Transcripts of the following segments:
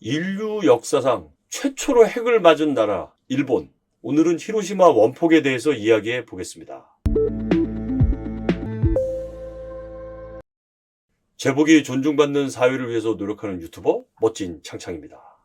인류 역사상 최초로 핵을 맞은 나라 일본. 오늘은 히로시마 원폭에 대해서 이야기해 보겠습니다. 제복이 존중받는 사회를 위해서 노력하는 유튜버 멋진 창창입니다.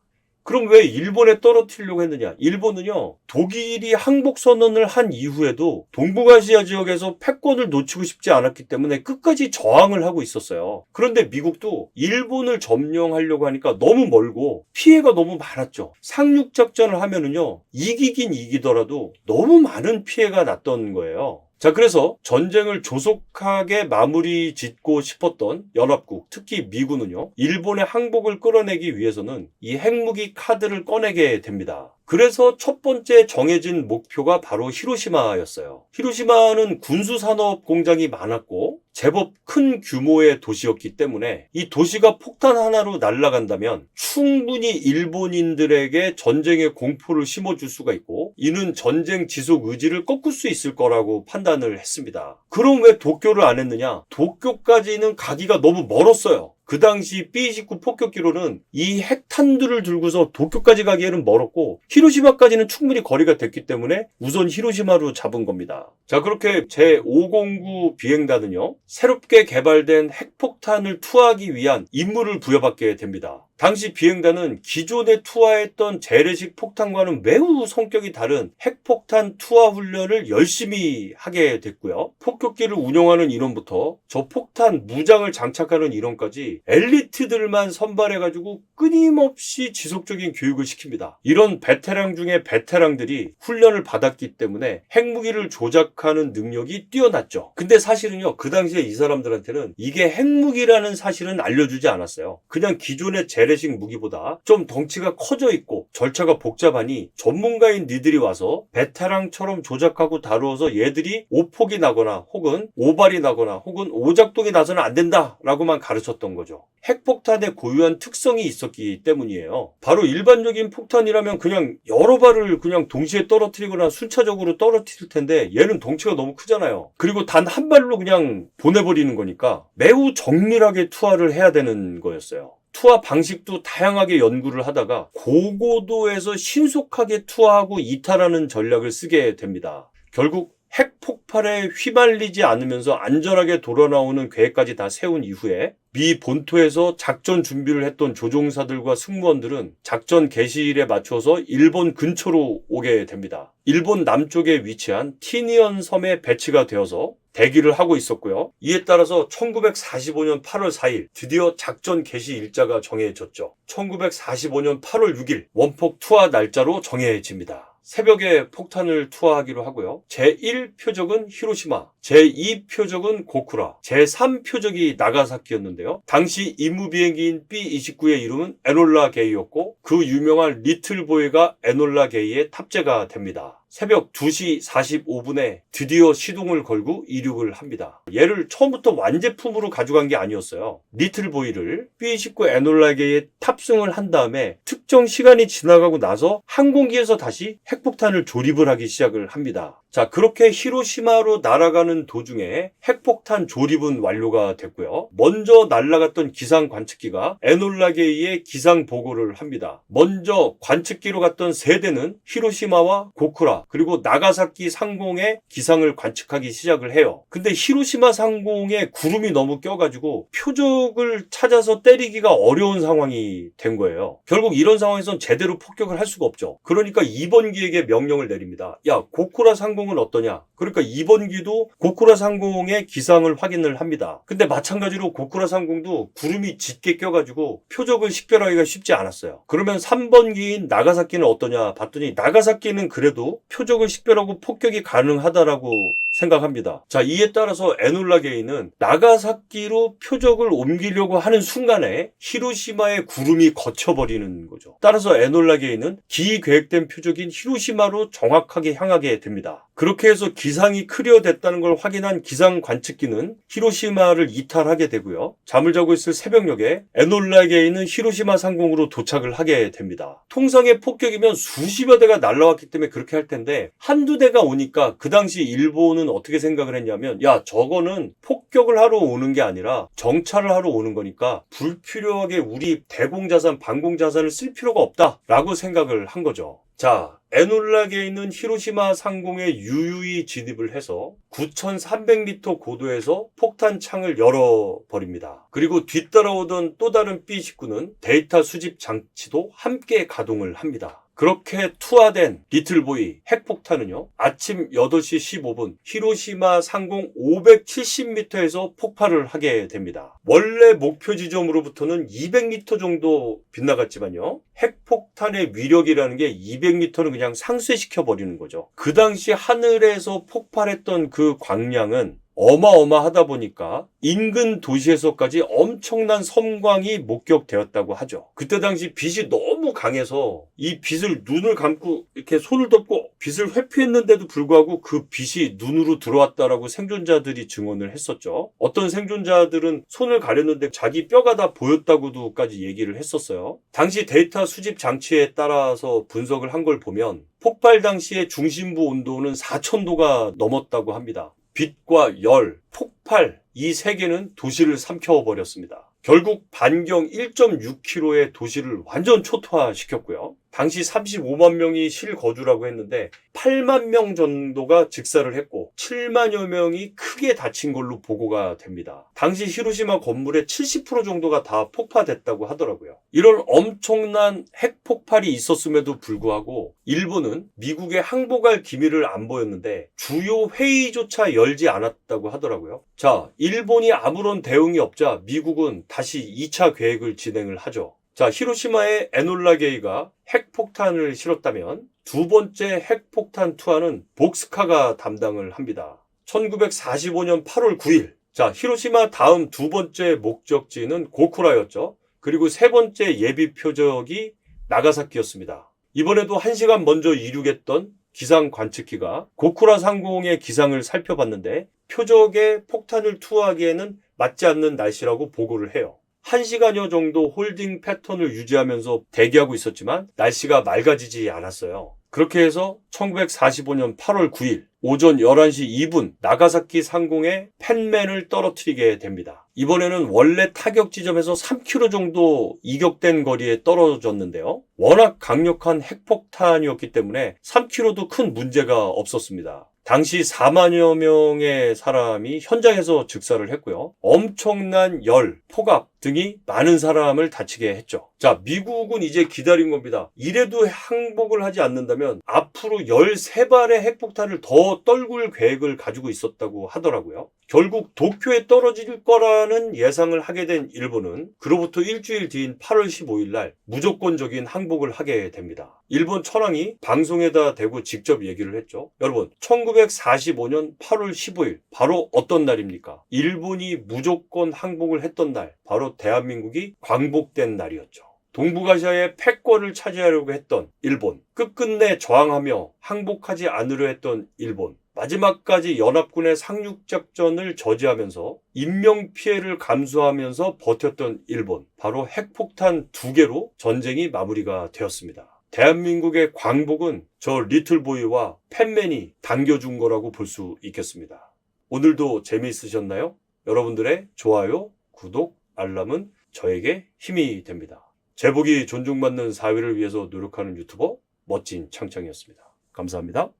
그럼 왜 일본에 떨어뜨리려고 했느냐? 일본은요, 독일이 항복 선언을 한 이후에도 동북아시아 지역에서 패권을 놓치고 싶지 않았기 때문에 끝까지 저항을 하고 있었어요. 그런데 미국도 일본을 점령하려고 하니까 너무 멀고 피해가 너무 많았죠. 상륙작전을 하면은요, 이기긴 이기더라도 너무 많은 피해가 났던 거예요. 자, 그래서 전쟁을 조속하게 마무리 짓고 싶었던 연합국, 특히 미군은요, 일본의 항복을 끌어내기 위해서는 이 핵무기 카드를 꺼내게 됩니다. 그래서 첫 번째 정해진 목표가 바로 히로시마였어요. 히로시마는 군수산업 공장이 많았고, 제법 큰 규모의 도시였기 때문에 이 도시가 폭탄 하나로 날아간다면 충분히 일본인들에게 전쟁의 공포를 심어줄 수가 있고 이는 전쟁 지속 의지를 꺾을 수 있을 거라고 판단을 했습니다. 그럼 왜 도쿄를 안 했느냐? 도쿄까지는 가기가 너무 멀었어요. 그 당시 B-29 폭격기로는 이 핵탄두를 들고서 도쿄까지 가기에는 멀었고 히로시마까지는 충분히 거리가 됐기 때문에 우선 히로시마로 잡은 겁니다. 자 그렇게 제509 비행단은요 새롭게 개발된 핵폭탄을 투하하기 위한 임무를 부여받게 됩니다. 당시 비행단은 기존에 투하했던 재래식 폭탄과는 매우 성격이 다른 핵폭탄 투하 훈련을 열심히 하게 됐고요. 폭격기를 운영하는 인원부터 저 폭탄 무장을 장착하는 인원까지 엘리트들만 선발해가지고 끊임없이 지속적인 교육을 시킵니다. 이런 베테랑 중에 베테랑들이 훈련을 받았기 때문에 핵무기를 조작하는 능력이 뛰어났죠. 근데 사실은요, 그 당시에 이 사람들한테는 이게 핵무기라는 사실은 알려주지 않았어요. 그냥 기존의 재래 식 무기보다 좀 덩치가 커져 있고 절차가 복잡하니 전문가인 니들이 와서 베테랑처럼 조작하고 다루어서 얘들이 오폭이 나거나 혹은 오발이 나거나 혹은 오작동이 나서는 안 된다 라고만 가르쳤던 거죠. 핵폭탄의 고유한 특성이 있었기 때문이에요. 바로 일반적인 폭탄이라면 그냥 여러 발을 그냥 동시에 떨어뜨리거나 순차적으로 떨어뜨릴 텐데 얘는 덩치가 너무 크잖아요. 그리고 단 한 발로 그냥 보내버리는 거니까 매우 정밀하게 투하를 해야 되는 거였어요. 투하 방식도 다양하게 연구를 하다가 고고도에서 신속하게 투하하고 이탈하는 전략을 쓰게 됩니다. 결국 핵 폭발에 휘말리지 않으면서 안전하게 돌아 나오는 계획까지 다 세운 이후에 미 본토에서 작전 준비를 했던 조종사들과 승무원들은 작전 개시일에 맞춰서 일본 근처로 오게 됩니다. 일본 남쪽에 위치한 티니언 섬에 배치가 되어서 대기를 하고 있었고요. 이에 따라서 1945년 8월 4일 드디어 작전 개시 일자가 정해졌죠. 1945년 8월 6일 원폭 투하 날짜로 정해집니다. 새벽에 폭탄을 투하하기로 하고요. 제1표적은 히로시마, 제2표적은 고쿠라, 제3표적이 나가사키였는데요. 당시 임무 비행기인 B-29의 이름은 에놀라 게이였고 그 유명한 리틀 보이가 에놀라 게이에 탑재가 됩니다. 새벽 2시 45분에 드디어 시동을 걸고 이륙을 합니다. 얘를 처음부터 완제품으로 가져간 게 아니었어요. 리틀보이를 B-29 에놀라게에 탑승을 한 다음에 특정 시간이 지나가고 나서 항공기에서 다시 핵폭탄을 조립을 하기 시작을 합니다. 자, 그렇게 히로시마로 날아가는 도중에 핵폭탄 조립은 완료가 됐고요. 먼저 날아갔던 기상 관측기가 에놀라게이에 기상 보고를 합니다. 먼저 관측기로 갔던 세 대는 히로시마와 고쿠라 그리고 나가사키 상공의 기상을 관측하기 시작을 해요. 근데 히로시마 상공에 구름이 너무 껴가지고 표적을 찾아서 때리기가 어려운 상황이 된 거예요. 결국 이런 상황에선 제대로 폭격을 할 수가 없죠. 그러니까 2번 기에게 명령을 내립니다. 야, 고쿠라 상공 은 어떠냐? 그러니까 2번 기도 고쿠라 상공의 기상을 확인을 합니다. 근데 마찬가지로 고쿠라 상공도 구름이 짙게 껴가지고 표적을 식별하기가 쉽지 않았어요. 그러면 3번 기인 나가사키는 어떠냐 봤더니 나가사키는 그래도 표적을 식별하고 폭격이 가능하다라고 생각합니다. 자, 이에 따라서 에놀라 게이는 나가사키로 표적을 옮기려고 하는 순간에 히로시마의 구름이 거쳐버리는 거죠. 따라서 에놀라 게이는 기계획된 표적인 히로시마로 정확하게 향하게 됩니다. 그렇게 해서 기상이 클리어됐다는 걸 확인한 기상 관측기는 히로시마를 이탈하게 되고요. 잠을 자고 있을 새벽녘에 에놀라게이는 히로시마 상공으로 도착을 하게 됩니다. 통상의 폭격이면 수십여 대가 날라왔기 때문에 그렇게 할 텐데 한두 대가 오니까 그 당시 일본은 어떻게 생각을 했냐면 야 저거는 폭격을 하러 오는 게 아니라 정찰을 하러 오는 거니까 불필요하게 우리 대공자산 방공자산을 쓸 필요가 없다라고 생각을 한 거죠. 자, 에놀라에 있는 히로시마 상공에 유유히 진입을 해서 9,300m 고도에서 폭탄 창을 열어버립니다. 그리고 뒤따라오던 또 다른 B-19는 데이터 수집 장치도 함께 가동을 합니다. 그렇게 투하된 리틀보이 핵폭탄은요, 아침 8시 15분 히로시마 상공 570m에서 폭발을 하게 됩니다. 원래 목표 지점으로부터는 200m 정도 빗나갔지만요, 핵폭탄의 위력이라는 게 200m는 그냥 상쇄시켜 버리는 거죠. 그 당시 하늘에서 폭발했던 그 광량은 어마어마하다 보니까 인근 도시에서까지 엄청난 섬광이 목격되었다고 하죠. 그때 당시 빛이 너무 강해서 이 빛을 눈을 감고 이렇게 손을 덮고 빛을 회피했는데도 불구하고 그 빛이 눈으로 들어왔다라고 생존자들이 증언을 했었죠. 어떤 생존자들은 손을 가렸는데 자기 뼈가 다 보였다고도까지 얘기를 했었어요. 당시 데이터 수집 장치에 따라서 분석을 한 걸 보면 폭발 당시의 중심부 온도는 4000도가 넘었다고 합니다. 빛과 열, 폭발 이 세 개는 도시를 삼켜버렸습니다. 결국 반경 1.6km의 도시를 완전 초토화시켰고요. 당시 35만 명이 실거주라고 했는데 8만 명 정도가 직사를 했고 7만여 명이 크게 다친 걸로 보고가 됩니다. 당시 히로시마 건물의 70% 정도가 다 폭파됐다고 하더라고요. 이런 엄청난 핵폭발이 있었음에도 불구하고 일본은 미국에 항복할 기미를 안 보였는데 주요 회의조차 열지 않았다고 하더라고요. 자, 일본이 아무런 대응이 없자 미국은 다시 2차 계획을 진행을 하죠. 자, 히로시마의 에놀라 게이가 핵폭탄을 실었다면 두 번째 핵폭탄 투하는 복스카가 담당을 합니다. 1945년 8월 9일. 자, 히로시마 다음 두 번째 목적지는 고쿠라였죠. 그리고 세 번째 예비 표적이 나가사키였습니다. 이번에도 1시간 먼저 이륙했던 기상 관측기가 고쿠라 상공의 기상을 살펴봤는데 표적에 폭탄을 투하기에는 맞지 않는 날씨라고 보고를 해요. 1시간여 정도 홀딩 패턴을 유지하면서 대기하고 있었지만 날씨가 맑아지지 않았어요. 그렇게 해서 1945년 8월 9일 오전 11시 2분 나가사키 상공에 펜맨을 떨어뜨리게 됩니다. 이번에는 원래 타격 지점에서 3km 정도 이격된 거리에 떨어졌는데요. 워낙 강력한 핵폭탄이었기 때문에 3km도 큰 문제가 없었습니다. 당시 4만여 명의 사람이 현장에서 즉사를 했고요. 엄청난 열, 폭압 등이 많은 사람을 다치게 했죠. 자, 미국은 이제 기다린 겁니다. 이래도 항복을 하지 않는다면 앞으로 13발의 핵폭탄을 더 떨굴 계획을 가지고 있었다고 하더라고요. 결국 도쿄에 떨어질 거라는 예상을 하게 된 일본은 그로부터 일주일 뒤인 8월 15일 날 무조건적인 항복을 하게 됩니다. 일본 천황이 방송에다 대고 직접 얘기를 했죠. 여러분, 1945년 8월 15일 바로 어떤 날입니까? 일본이 무조건 항복을 했던 날, 바로 대한민국이 광복된 날이었죠. 동북아시아의 패권을 차지하려고 했던 일본, 끝끝내 저항하며 항복하지 않으려 했던 일본, 마지막까지 연합군의 상륙작전을 저지하면서 인명피해를 감수하면서 버텼던 일본, 바로 핵폭탄 두 개로 전쟁이 마무리가 되었습니다. 대한민국의 광복은 저 리틀보이와 팬맨이 당겨준 거라고 볼 수 있겠습니다. 오늘도 재미있으셨나요? 여러분들의 좋아요, 구독, 알람은 저에게 힘이 됩니다. 제복이 존중받는 사회를 위해서 노력하는 유튜버 멋진 창창이었습니다. 감사합니다.